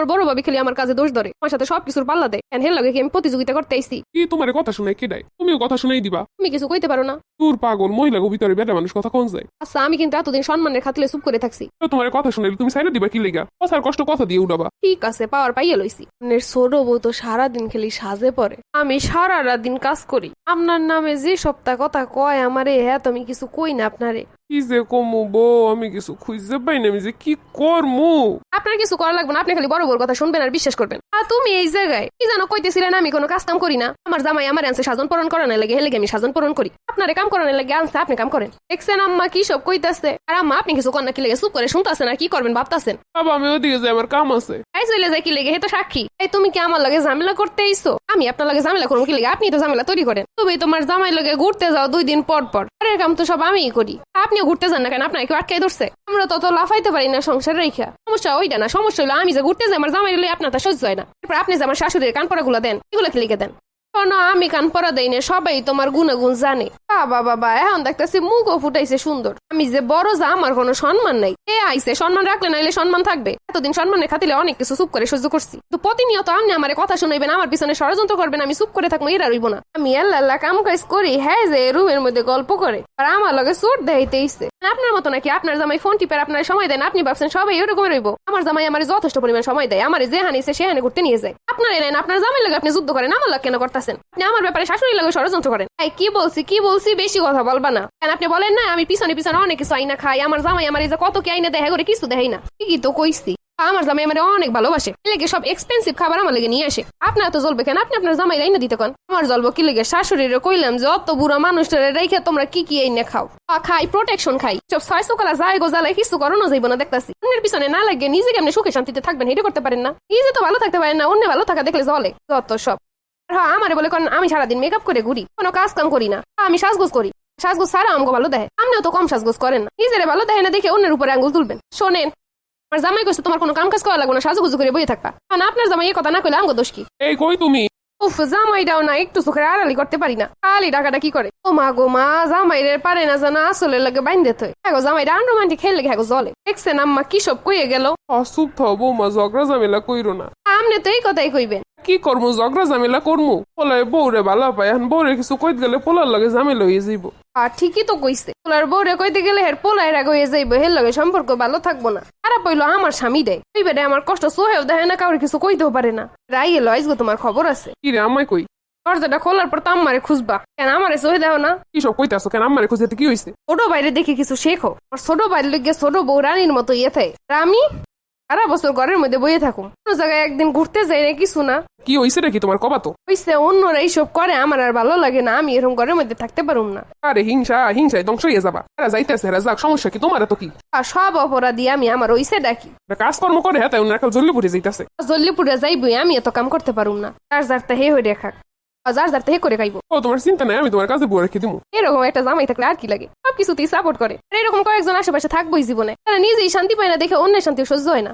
আমার বড় ভাবি খালি আমার কাজে দোষ ধরে আমার সাথে সবকিছুর পাল্লা দেয়। এন হের লাগে কি আমি প্রতিযোগিতা করতে আইছি? কি তোমার কথা শুনে কে দেয়? তুমিও কথা শুনেই দিবা। তুমি কিছু কইতে পারো না। তোর পাগল মহিলা ভিতরে বেটা মানুষ কথা কোন যায়? আচ্ছা আমি কিন্তু এতদিন সম্মানের খাতিলে চুপ করে থাকছি। তো তোমার কথা শুনে তুমি সাইডে দিবা কি লেগা? কথার কষ্ট কথা দিয়ে উঠাবা ঠিক আছে পাওয়ার পাইয়ে লইছি। আপনার ছোট বউ তো সারাদিন খালি সাজে পড়ে। আমি সারা রাত দিন কাজ করি। আপনার নামে যে সপ্তাহ কথা কয় আমারে হ্যাঁ তুমি কিছু কই না আপনারে। কি যে কমু বউ? আমি কিছু খুঁজতে পাই না আমি যে কি করমু? আপনার কিছু করা লাগবে না আপনি খালি বড় বড় কথা শুনবেন আর বিশ্বাস করবেন। আর তুমি এই জায়গায় কি জানো কইতেছিলেন আমি কোনো কাজ কাম করি না? আমার জামাই আমার আনছে সাজন পূরণ করানো লাগে হেলে আমি সাজন পূরণ করি। আপনারে কাম করানোর লাগে আনছে আপনি কাম করেন। দেখছেন আম্মা কি সব কইতাছে? আর আম্মা আপনি কিছু কন্যা কি লেগে চুপ করে শুনতাছেন আর কি করবেন ভাবতাছেন? বাবা আমি ওদিকে যাই আমার কাম আছে। এই চলে যায় কি লেগে হে তো সাক্ষী। এই তুমি কি আমার লাগে ঝামেলা করতে আইছো? আমি আপনার লাগে ঝামেলা করব, কি লাগে? আপনি তো ঝামেলা তৈরি করেন। তুমি তোমার জামাই লগে ঘুরতে যাও দুই দিন পর পর। ঘরের কাম তো সব আমিই করি। আপনিও ঘুরতে যান না কেন? আপনার কেউ আটকাই ধরছে? আমরা তত লাফাইতে পারি না সংসার রেখা সমস্যা ওইটা না। সমস্যা হলো আমি যে ঘুরতে যাই, আমার জামাই লই আপনার সহ্য হয় না। তারপর আপনি যে আমার শাশুড়ির কান পড়াগুলো দেন এগুলো লিখে দেন। শোনো আমি কান পরা দেই না সবাই তোমার গুণাগুণ জানে। বাবা বাবা, এখন দেখতেছি মুখও ফুটাইছে সুন্দর। আমি যে বড় যা, আমার কোনো সম্মান নাই। এ আইছে সম্মান রাখলে নাইলে সম্মান থাকবে। এতদিন সম্মানের খাতিলে অনেক কিছু চুপ করে সহ্য করছি। তো প্রতিনিয়ত আপনি আমার কথা শুনাইবেন, আমার পিছনে ষড়যন্ত্র করবেন, আমি চুপ করে থাকব, এরা রইব না। আমি আল্লাহ কাম কাজ করি হ্যাঁ যে, রুমের মধ্যে গল্প করে। আর আমার লগে চোট দেখাইতে ইচ্ছে আপনার মতো নাকি? আপনার জামাই ফোন টিপের আপনার সময় দেন আপনি ভাবছেন সবাই এরকম রইব। আমার জামাই আমার যথেষ্ট পরিমাণ সময় দেয়। আমার যে হানি সে হানি ঘুরতে নিয়ে যায়। আপনার এলেন আপনার জামাই লাগে আপনি যুদ্ধ করেন। আমার লাগে কেন করতেছেন? আপনি আমার ব্যাপারে শাশুড়ি লাগে ষড়যন্ত্র করেন। তাই কি বলছি কি বলছি বেশি কথা বলবা না। কেন আপনি বলেন না, আমি পিছনে পিছনে অনেক কিছু আইনা খাই। আমার জামাই আমার এই যে কত কি আইনা দেখা করে কিছু দেখাই না। কি তো কইছি। আমার জামাই আমার অনেক ভালোবাসে। লেগে সব এক্সপেন্সিভ খাবার আমার লেগে নিয়ে আসে। আপনার তো জ্বলবে কেন? আপনি আপনার জামাই রাইনা দিতে কোন। আমার জ্বলবো কি লেগে? শাশুড়িরে কইলাম যে অত বুড়া মানুষটারে রেখে তোমরা কি কি আইনা খাও? আ, খাই প্রোটেকশন খাই। সব ছয় সকালে যায় গো জ্বালায় কিছু করানো যাইব না দেখতাছি। অন্যের পিছনে না লাগে নিজে কেমনি সুখে শান্তিতে থাকবেন এটা করতে পারেন না। নিজে তো ভালো থাকতে পারেন না অন্য ভালো থাকা দেখলে জলে যত সব। হ্যাঁ আমারে বলে কোন আমি সারাদিন মেকআপ করে ঘুরি কোনো কাজ কাম করি না। আমি সাজগোজ করি। সাজগোজ সারা আমাকে ভালো দেয় আপনিও তো কম সাজগোজ করেন না। নিজেরে ভালো দেয় না দেখে অন্যের উপরে আঙ্গুল তুলবেন। শোনেন আমার জামাই কইছে তোমার কোনো কাম কাজ করা লাগবে না সাজুগুজু করে বইয়ে থাকবা। না আপনার জামাই এই কথা না কইলে আঙ্গ দোষ কি? এই কই তুমি? উফ জামাইটাও না একটু চোখের আড়ালি করতে পারি না। খালি ডাকাটা কি করে? ও মা গো মা জামাইরের পারে না জানা আসলে লাগে বাইন্দে থই। হ্যাঁ জামাইটা আনরোমান্টিক খেললে হ্যাঁ জলে। দেখছেন আম্মা কি সব কইয়ে গেল? অসুপ থাও বৌমা ঝগড়া ঝামেলা কইরো না। আমনে তো এই কথাই কইবেন। কি করমু ঝগড়া ঝামেলা করমু? পোলায় বউরে ভালো পায় এখন বউরে কিছু কইত গেলে পোলার লাগে ঝামেলা হয়ে যাইব। আর ঠিকই তো কইছে। পোলার বউরে কইতে গেলে হের পোলায় রাগ হয়ে যাইব হের লগে সম্পর্ক ভালো থাকব না। খারাপ হইল আমার স্বামী দেয়। ওই বেড়ে আমার কষ্ট সোহেও দেয় না কাউরে কিছু কইতেও পারে না। রাই এলো আইসগো তোমার খবর আছে। কি রে আমায় কই? দরজাটা খোলার পর তো আমারে খুঁজবা। কেন আমারে সোহে দেও না? কি সব কইতাছো কেন আমারে খুঁজতে কি হইছে? ছোট বাইরে দেখে কিছু শেখো। আর ছোট বাইরে লিগে ছোট বউ রানীর মতো ইয়ে থাকে। আর আমি সারা বছর ঘরের মধ্যে বইয়ে থাকুম। কোনো জায়গায় একদিন ঘুরতে যাই না কিছু না কি হইছে নাকি তোমার কবা তো? হইছে অন্যরা এইসব করে আমার আর ভালো লাগে না আমি এরকম ঘরের মধ্যে থাকতে পারুম না। আরে হিংসা হিংসায় ধ্বংস হয়ে যাবা। এরা যাইতেছে এরা যাক সমস্যা কি? তোমার তো কি? আর সব অপরাধী আমি আমার ওইসে ডাকি এরা কাজকর্ম করে হ্যাঁ তাই ওনারা জল্লি পড়ে যাইতেছে। জল্লিপুরে যাইবই আমি এত কাম করতে পারুম না। যার যারটা হে হয়ে খাক আর যার থেকে করে খাইবো। ও তোমার চিন্তা নাই আমি তোমার কাছে বুয়া রেখে দিবো এরকম একটা জামাই থাকলে আর কি লাগে? সব কিছুতেই সাপোর্ট করে। আর এরকম কয়েকজন আশেপাশে থাকবোই জীবনে। তারা নিজেই শান্তি পায় না দেখে অন্যের শান্তি সহ্য হয় না।